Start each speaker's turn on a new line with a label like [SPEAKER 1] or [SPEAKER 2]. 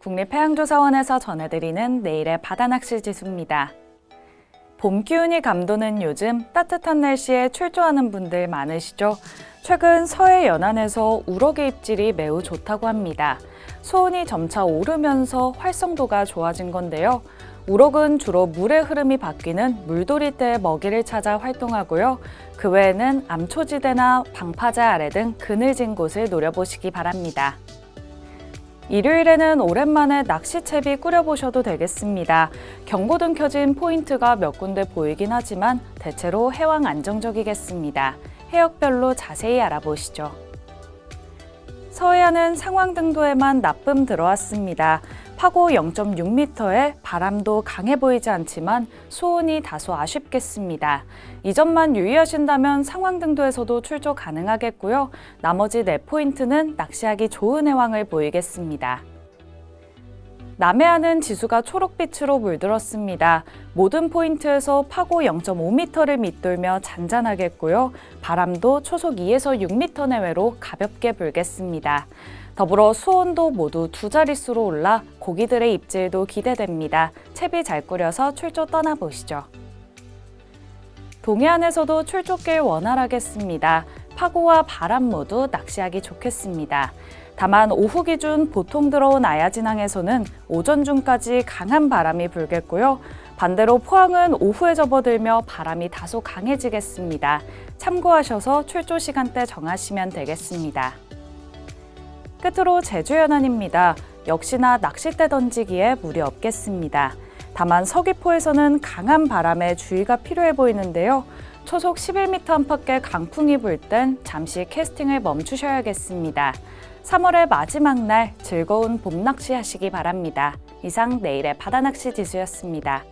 [SPEAKER 1] 국립해양조사원에서 전해드리는 내일의 바다낚시 지수입니다. 봄 기운이 감도는 요즘 따뜻한 날씨에 출조하는 분들 많으시죠? 최근 서해 연안에서 우럭의 입질이 매우 좋다고 합니다. 수온이 점차 오르면서 활성도가 좋아진 건데요. 우럭은 주로 물의 흐름이 바뀌는 물돌이 때 먹이를 찾아 활동하고요. 그 외에는 암초지대나 방파제 아래 등 그늘진 곳을 노려보시기 바랍니다. 일요일에는 오랜만에 낚시채비 꾸려보셔도 되겠습니다. 경고등 켜진 포인트가 몇 군데 보이긴 하지만 대체로 해왕 안정적이겠습니다. 해역별로 자세히 알아보시죠. 서해안은 상황 등도에만 나쁨 들어왔습니다. 파고 0.6m에 바람도 강해 보이지 않지만 수온이 다소 아쉽겠습니다. 이 점만 유의하신다면 상황 등도에서도 출조 가능하겠고요. 나머지 네 포인트는 낚시하기 좋은 해왕을 보이겠습니다. 남해안은 지수가 초록빛으로 물들었습니다. 모든 포인트에서 파고 0.5m를 밑돌며 잔잔하겠고요. 바람도 초속 2에서 6m 내외로 가볍게 불겠습니다. 더불어 수온도 모두 두 자릿수로 올라 고기들의 입질도 기대됩니다. 채비 잘 꾸려서 출조 떠나보시죠. 동해안에서도 출조길 원활하겠습니다. 파고와 바람 모두 낚시하기 좋겠습니다. 다만 오후 기준 보통 들어온 아야진항에서는 오전 중까지 강한 바람이 불겠고요. 반대로 포항은 오후에 접어들며 바람이 다소 강해지겠습니다. 참고하셔서 출조 시간대 정하시면 되겠습니다. 끝으로 제주 연안입니다. 역시나 낚싯대 던지기에 무리 없겠습니다. 다만 서귀포에서는 강한 바람에 주의가 필요해 보이는데요. 초속 11m 안팎의 강풍이 불 땐 잠시 캐스팅을 멈추셔야겠습니다. 3월의 마지막 날 즐거운 봄 낚시 하시기 바랍니다. 이상 내일의 바다낚시 지수였습니다.